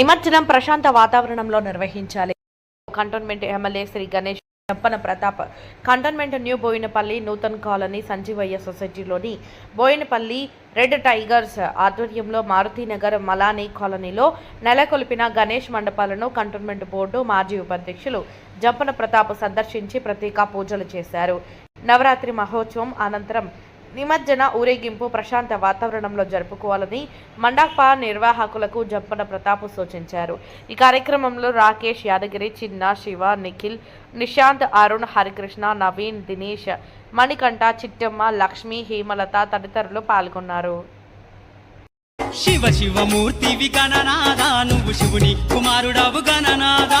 నిమజ్జనం ప్రశాంత వాతావరణంలో నిర్వహించాలి. కంటోన్మెంట్ ఎమ్మెల్యే శ్రీ గణేష్ చెప్పన Pratap cantonment new Bowenpally Nutan colony Sanjeevaiah సొసైటీలోని Boinapalli red tigers ఆధ్వర్యంలో మారుతీనగర్ మలానీ కాలనీలో నెలకొల్పిన గణేష్ మండపాలను కంటోన్మెంట్ బోర్డు మాజీ ఉపాధ్యక్షులు జంపన ప్రతాప్ సందర్శించి ప్రత్యేక పూజలు చేశారు. నవరాత్రి మహోత్సవం అనంతరం నిమజ్జన ఊరేగింపు ప్రశాంత వాతావరణంలో జరుపుకోవాలని మండప నిర్వాహకులకు జంపన ప్రతాప్ సూచించారు. ఈ కార్యక్రమంలో రాకేష్ యాదగిరి చిన్న శివ నిఖిల్ నిశాంత్ అరుణ్ హరికృష్ణ నవీన్ దినేష్ మణికంఠ చిట్టమ్మ లక్ష్మి హేమలత తదితరులు పాల్గొన్నారు. శివ శివమూర్తివి గణనాదా నువ్వు శివుని కుమారుడవు గణనాదా?